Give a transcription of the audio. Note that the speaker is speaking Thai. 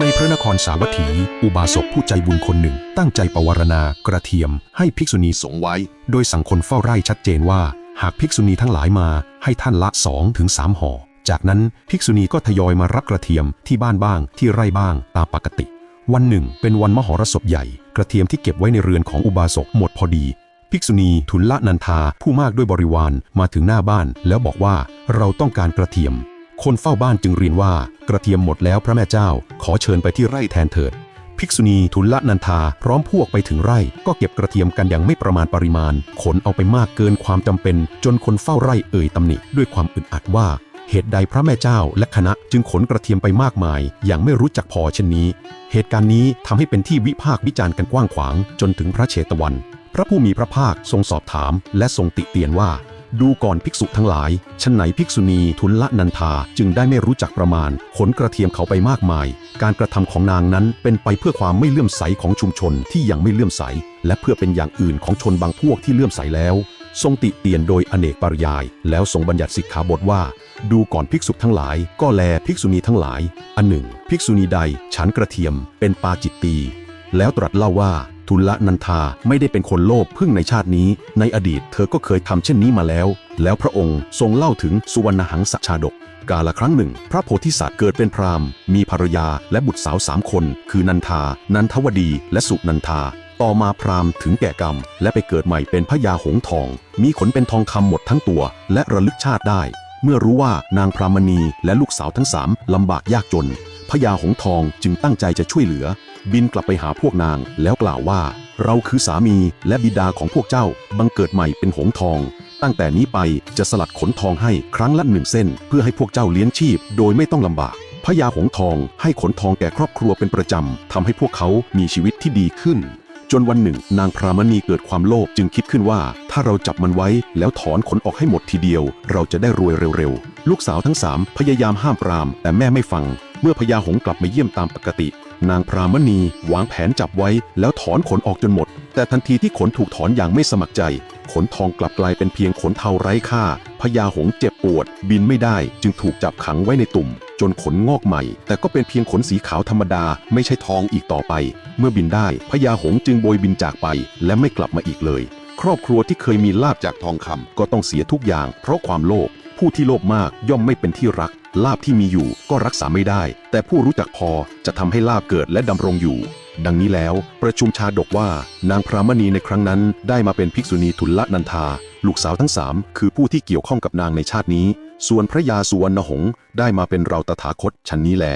ในพระนครสาวัตถี อุบาสกผู้ใจบุญคนหนึ่ง ตั้งใจปวารณากระเทียม ให้ภิกษุณีสงไว้ โดยสั่งคนเฝ้าไร่ชัดเจนว่า หากภิกษุณีทั้งหลายมาให้ท่านละ2องถึงสามห่อ จากนั้นภิกษุณีก็ทยอยมารับกระเทียมที่บ้านบ้างที่ไร่บ้างตามปกติ วันหนึ่ง เป็นวันมหรสพใหญ่ กระเทียมที่เก็บไว้ในเรือนของอุบาสกหมดพอดี ภิกษุณีทุนละนันทาผู้มากด้วยบริวารมาถึงหน้าบ้านแล้วบอกว่าเราต้องการกระเทียม คนเฝ้าบ้านจึงเรียนว่า กระเทียมหมดแล้วพระแม่เจ้า ขอเชิญไปที่ไร่แทนเถิด ภิกษุณีทุนละนันทาพร้อมพวกไปถึงไร่ ก็เก็บกระเทียมกันอย่างไม่ประมาณปริมาณ ขนเอาไปมากเกินความจำเป็น จนคนเฝ้าไร่เอ่ยตำหนิด้วยความอึดอัดว่า เหตุใดพระแม่เจ้าและคณะจึงขนกระเทียมไปมากมาย อย่างไม่รู้จักพอเช่นนี้ เหตุการณ์นี้ทำให้เป็นที่วิพากษ์วิจารณ์กันกว้างขวาง จนถึงพระเชตวัน พระผู้มีพระภาคทรงสอบถาม และทรงติเตียนว่า ดูก่อนภิกษุทั้งหลายชั้นไหนภิกษุณีทุนละนันทาจึงได้ไม่รู้จักประมาณ ขนกระเทียมเขาไปมากมาย การกระทำของนางนั้นเป็นไปเพื่อความไม่เลื่อมใสของชุมชนที่ยังไม่เลื่อมใส และเพื่อเป็นอย่างอื่นของชนบางพวกที่เลื่อมใสแล้ว ทรงติเตียนโดยอเนกปริยาย แล้วทรงบัญญัติสิกขาบทว่า ดูก่อนภิกษุทั้งหลาย ก็แลภิกษุณีทั้งหลาย อันหนึ่ง ภิกษุณีใดฉันกระเทียม เป็นปาจิตตีแล้วตรัสเล่าว่า ทุลนันทาไม่ได้เป็นคนโลภพึ่งในชาตินี้ ในอดีตเธอก็เคยทำเช่นนี้มาแล้ว แล้วพระองค์ทรงเล่าถึงสุวรรณหังสชาดก กาละครั้งหนึ่ง พระโพธิสัตว์เกิดเป็นพราหมณ์ มีภรรยาและบุตรสาวสามคน คือนันทา นันทวดี และสุนันทา ต่อมาพราหมณ์ถึงแก่กรรม และไปเกิดใหม่เป็นพญาหงทอง มีขนเป็นทองคำหมดทั้งตัว และระลึกชาติได้ เมื่อรู้ว่านางพรามณีและลูกสาวทั้งสามลำบากยากจน พญาหงทองจึงตั้งใจจะช่วยเหลือ บินกลับไปหาพวกนางแล้วกล่าวว่า เราคือสามีและบิดาของพวกเจ้า บังเกิดใหม่เป็นหงทอง ตั้งแต่นี้ไปจะสลัดขนทองให้ครั้งละหนึ่งเส้น เพื่อให้พวกเจ้าเลี้ยงชีพ โดยไม่ต้องลำบากพญาหงทองให้ขนทองแก่ครอบครัวเป็นประจำทำให้พวกเขามีชีวิตที่ดีขึ้น จนวันหนึ่ง นางพรามณีเกิดความโลภจึงคิดขึ้นว่า ถ้าเราจับมันไว้แล้วถอนขนออกให้หมดทีเดียว เราจะได้รวยเร็วๆ ลูกสาวทั้งสามพยายามห้ามปราม แต่แม่ไม่ฟัง เมื่อพญาหงกลับมาเยี่ยมตามปกติ นางพรามณีวางแผนจับไว้แล้วถอนขนออกจนหมด แต่ทันทีที่ขนถูกถอนอย่างไม่สมัครใจ ขนทองกลับกลายเป็นเพียงขนเทาไร้ค่าพญาหงเจ็บปวด บินไม่ได้ จึงถูกจับขังไว้ในตุ่ม จนขนงอกใหม่ แต่ก็เป็นเพียงขนสีขาวธรรมดา ไม่ใช่ทองอีกต่อไป เมื่อบินได้พญาหงจึงโบยบินจากไป และไม่กลับมาอีกเลย ครอบครัวที่เคยมีลาบจากทองคำก็ต้องเสียทุกอย่าง เพราะความโลภ ผู้ที่โลภมากย่อมไม่เป็นที่รัก ลาบที่มีอยู่ก็รักษาไม่ได้ แต่ผู้รู้จักพอจะทำให้ลาบเกิดและดำรงอยู่ ดังนี้แล้วประชุมชาดกว่า นางพรามณีในครั้งนั้น ได้มาเป็นภิกษุณีทุลนันทา ลูกสาวทั้งสามคือผู้ที่เกี่ยวข้องกับนางในชาตินี้ ส่วนพระยาสุวรรณหงษ์ได้มาเป็นเราตถาคตชั้นนี้แล